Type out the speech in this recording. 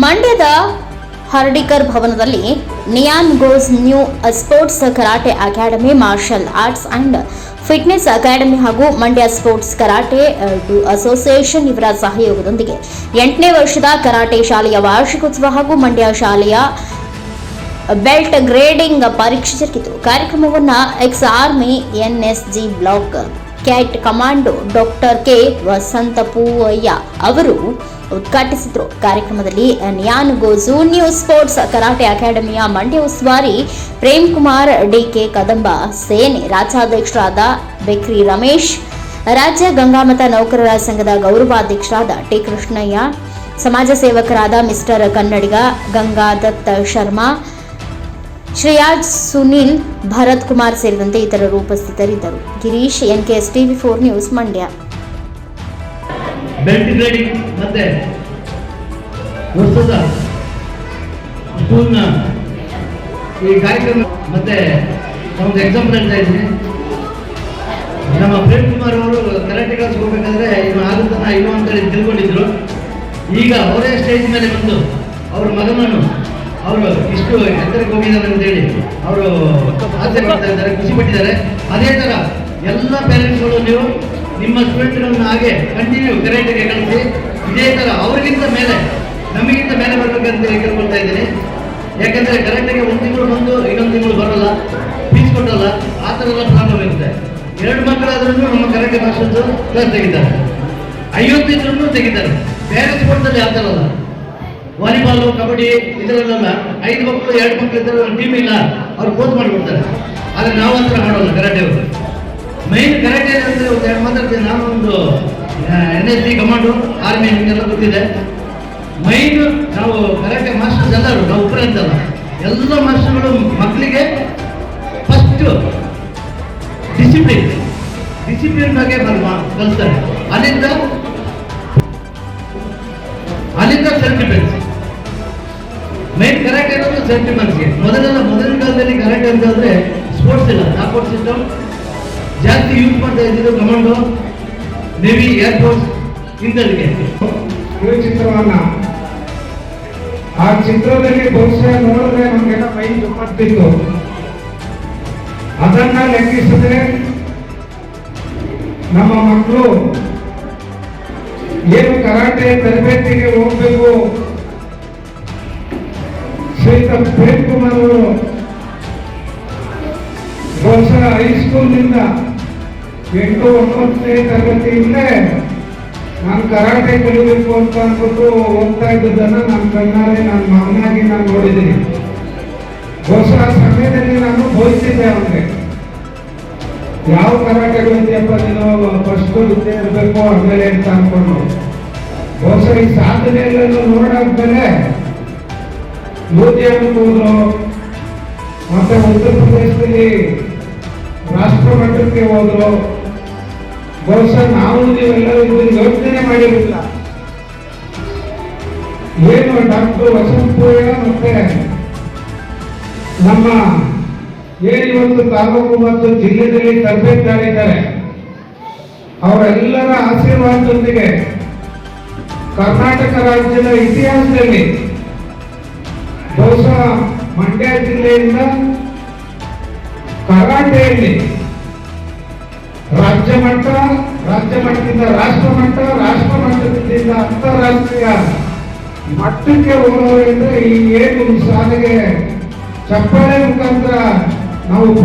ಮಂಡ್ಯದ ಹರ್ಡಿಕರ್ ಭವನದಲ್ಲಿ neon goes new sports karate academy, martial arts and fitness academy ಹಾಗೂ Mandya sports karate association ಇವರ ಸಹಯೋಗದೊಂದಿಗೆ ಎಂಟನೇ ವರ್ಷದ ಕರಾಟೆ ಶಾಲೆಯ ವಾರ್ಷಿಕೋತ್ಸವ ಹಾಗೂ ಮಂಡ್ಯ ಶಾಲೆಯ ಬೆಲ್ಟ್ ಗ್ರೇಡಿಂಗ್ ಪರೀಕ್ಷೆ ಜರುಗಿತು. ಕಾರ್ಯಕ್ರಮವನ್ನು ex army NSG black cat commando doctor K. Vasanthapoovaiah ಅವರು ಉದ್ಘಾಟಿಸಿದರು. ಕಾರ್ಯಕ್ರಮದಲ್ಲಿ Nihon Goju, new sports, karate ಅಕಾಡೆಮಿಯ ಮಂಡ್ಯ ಉಸ್ತುವಾರಿ ಪ್ರೇಮ್ ಕುಮಾರ್ ಡಿಕೆ ಕದಂಬ ಸೇನೆ ರಾಜ್ಯಾಧ್ಯಕ್ಷರಾದ ಬೆಕ್ರಿ ರಮೇಶ್, ರಾಜ್ಯ ಗಂಗಾಮತ ನೌಕರರ ಸಂಘದ ಗೌರವಾಧ್ಯಕ್ಷರಾದ ಟಿ. ಕೃಷ್ಣಯ್ಯ, ಸಮಾಜ ಸೇವಕರಾದ ಮಿಸ್ಟರ್ ಕನ್ನಡಿಗ ಗಂಗಾದತ್ತ ಶರ್ಮಾ ಶ್ರೇಯಾಜ್, ಸುನಿಲ್, ಭರತ್ ಕುಮಾರ್ ಸೇರಿದಂತೆ ಇತರರು ಉಪಸ್ಥಿತರಿದ್ದರು. Girish S TV four news Mandya. ಮತ್ತೆ ವರ್ಷದ ಈ ಮತ್ತೆ ಒಂದು ನಮ್ಮ ಪ್ರೇಮ್ ಕುಮಾರ್ ಅವರು ಕರಾಟೆ ಕ್ಲಾಸ್ ಹೋಗ್ಬೇಕಾದ್ರೆ ಇನ್ನು ಆಗುತ್ತಾನ ಅಂತ ಅಂತೇಳಿ ತಿಳ್ಕೊಂಡಿದ್ರು. ಈಗ ಅವರೇ ಸ್ಟೇಜ್ ಮೇಲೆ ಬಂದು ಅವ್ರ ಮಗನನ್ನು ಅವರು ಇಷ್ಟು ಎತ್ತರಕ್ಕೆ ಅಂತ ಹೇಳಿ ಅವರು ಆಸೆ ಮಾಡ್ತಾ ಇದ್ದಾರೆ, ಖುಷಿ ಪಟ್ಟಿದ್ದಾರೆ. ಅದೇ ಥರ ಎಲ್ಲ ಪೇರೆಂಟ್ಸ್ಗಳು ನೀವು ನಿಮ್ಮ ಸ್ಟೂಡೆಂಟ್ಗಳನ್ನ ಹಾಗೆ ಕಂಟಿನ್ಯೂ ಕರೆಂಟ್ಗೆ ಕಳಿಸಿ, ಇದೇ ಥರ ಅವ್ರಿಗಿಂತ ಮೇಲೆ, ನಮಗಿಂತ ಮೇಲೆ ಬರಬೇಕಂತ ಕೇಳ್ಕೊಳ್ತಾ ಇದ್ದೀನಿ. ಯಾಕಂದ್ರೆ ಕರೆಂಟ್ಗೆ ಒಂದು ತಿಂಗಳು ಬಂದು ಇನ್ನೊಂದು ತಿಂಗಳು ಬರಲ್ಲ ಫೀಸ್ ಕೊಟ್ಟಲ್ಲ ಆ ಥರ ಎಲ್ಲ ಪ್ರಾಬ್ಲಮ್ ಇರುತ್ತೆ. ಎರಡು ಮಕ್ಕಳಾದ್ರೂ ನಮ್ಮ ಕರೆಂಟ್ ಮಾಸ್ಟರ್ಸು ಕ್ಲಾಸ್ ತೆಗಿತಾರೆ. ಐವತ್ತಿದ್ರೂ ತೆಗಿತಾರೆ. ಬೇರೆ ಸ್ಪೋರ್ಟ್ಸಲ್ಲಿ ಆ ಥರ ಅಲ್ಲ. ವಾಲಿಬಾಲು, ಕಬಡ್ಡಿ ಇದರಲ್ಲೆಲ್ಲ ಐದು ಮಕ್ಕಳು, ಎರಡು ಮಕ್ಕಳು ಇದ್ದರೆ ಟೀಮ್ ಇಲ್ಲ. ಅವ್ರು ಕೋಚ್ ಮಾಡಿಬಿಡ್ತಾರೆ ಆದರೆ ನಾವು ಅಂತ ಮಾಡೋಲ್ಲ ಕರಾಟೆ ಅವರು. ಮೈನ್ ಕರಾಟೆ ಅಂದರೆ ಒಂದು ಎರಡು ಮಾತಾಡ್ತೀನಿ ನಾನು ಒಂದು N S C command army ನಿಮಗೆಲ್ಲ ಗೊತ್ತಿದೆ. ಮೈನ್ ನಾವು ಕರಾಟೆ ಮಾಸ್ಟರ್ಸ್ ಎಲ್ಲರೂ, ನಾವು ಒಬ್ಬರೇ ಅಂತಲ್ಲ ಎಲ್ಲ ಮಾಸ್ಟರ್ಗಳು ಮಕ್ಕಳಿಗೆ ಫಸ್ಟ್ ಡಿಸಿಪ್ಲಿನ್ ಡಿಸಿಪ್ಲಿನ್ ಬಗ್ಗೆ ಕಲಿಸ್ತಾರೆ. ಅಲ್ಲಿಂದ ಅಲ್ಲಿಂದ ಸೆಲ್ಫ್ ಡಿಫೆನ್ಸ್ಗೆ ಮೊದಲೆಲ್ಲ ಮೊದಲಿನ ಕಾಲದಲ್ಲಿ ಕರೆಂಟ್ ಅಂತ ಅಂದ್ರೆ ಸ್ಪೋರ್ಟ್ಸ್ ಇಲ್ಲ. ಟ್ರಾನ್ಸ್ಪೋರ್ಟ್ ಸಿಸ್ಟಮ್ ಜಾಸ್ತಿ ಯೂಸ್ ಮಾಡ್ತಾ ಇದ್ದಿದ್ದು ಕಮಾಂಡೋ ನೇವಿ ಏರ್ಫೋರ್ಸ್ ಇಂಥದಕ್ಕೆ ಈ ಚಿತ್ರವನ್ನ ಆ ಚಿತ್ರದಲ್ಲಿ ಬಹುಶಃ ನೋಡಿದ್ರೆ ನಮಗೆಲ್ಲ ಮೈ ಜುಮ್ಮತ್ತಿತ್ತು ಅದನ್ನ ಲೆಕ್ಕಿಸಿದ್ರೆ ನಮ್ಮ ಮಕ್ಕಳು ಏನು ಕರಾಟೆ ತರಬೇತಿಗೆ ಹೋಗ್ಬೇಕು ಶ್ರೀಯುತ ಪ್ರೇಮ್ ಕುಮಾರ್ ಅವರು ಬಹುಶಃ ಹೈಸ್ಕೂಲ್ನಿಂದ ಎಂಟು, ಒಂಬತ್ತನೇ ತರಗತಿಯಿಂದಲೇ ನಾನು ಕರಾಟೆ ಕಲಿಬೇಕು ಅಂತ ಅಂದ್ಬಿಟ್ಟು ಹೋಗ್ತಾ ಇದ್ದದನ್ನು ನನ್ನ ಕಣ್ಣಾರೆ ನನ್ನ ಮಗನಾಗಿ ನಾನು ನೋಡಿದ್ದೀನಿ. ಬಹುಶಃ ಆ ಸಮಯದಲ್ಲಿ ನಾನು ಬೋಧಿಸಿದ್ದೆ ಅವನಿಗೆ. ಯಾವ ಕರಾಟೆ ಬಂದಿಯಪ್ಪ ನೀನು ಫಸ್ಟ್ ವಿದ್ಯೆ ಇರಬೇಕು ಆಮೇಲೆ ಅಂತ ಅಂದ್ಕೊಂಡು ಬಹುಶಃ ಈ ಸಾಧನೆಗಳನ್ನು ನೋಡಾದ್ಮೇಲೆ ಲೂಧಿಯಾನಕ್ಕೆ ಹೋದ್ರು ಮತ್ತೆ ಉತ್ತರ ಪ್ರದೇಶದಲ್ಲಿ ರಾಷ್ಟ್ರ ಮಟ್ಟಕ್ಕೆ ಹೋದ್ರು, ಬಹುಶಃ ನಾವು ನೀವೆಲ್ಲರೂ ಇದನ್ನ ಯೋಚನೆ ಮಾಡಿರಲಿಲ್ಲ. ಏನು ಡಾಕ್ಟರ್ ವಸಂತಪೂರ್ಣ ಮತ್ತೆ ನಮ್ಮ ಏನು ಇವತ್ತು ತಾಲೂಕು ಮತ್ತು ಜಿಲ್ಲೆಯಲ್ಲಿ ತರಬೇತಿದ್ದಾರೆ ಅವರೆಲ್ಲರ ಆಶೀರ್ವಾದದೊಂದಿಗೆ ಕರ್ನಾಟಕ ರಾಜ್ಯದ ಇತಿಹಾಸದಲ್ಲಿ ಬಹುಶಃ ಮಂಡ್ಯ ಜಿಲ್ಲೆಯಿಂದ ಕರಾಟೆಯಲ್ಲಿ ರಾಜ್ಯ ಮಟ್ಟ, ರಾಜ್ಯ ಮಟ್ಟದಿಂದ ರಾಷ್ಟ್ರ ಮಟ್ಟ, ರಾಷ್ಟ್ರ ಮಟ್ಟದಿಂದ ಅಂತಾರಾಷ್ಟ್ರೀಯ ಮಟ್ಟಕ್ಕೆ ಹೋಗೋದ್ರಿಂದ ಈ ಏನು ಶಾಲೆಗೆ ಚಪ್ಪಾಳೆ ಮುಖಾಂತರ ನಾವು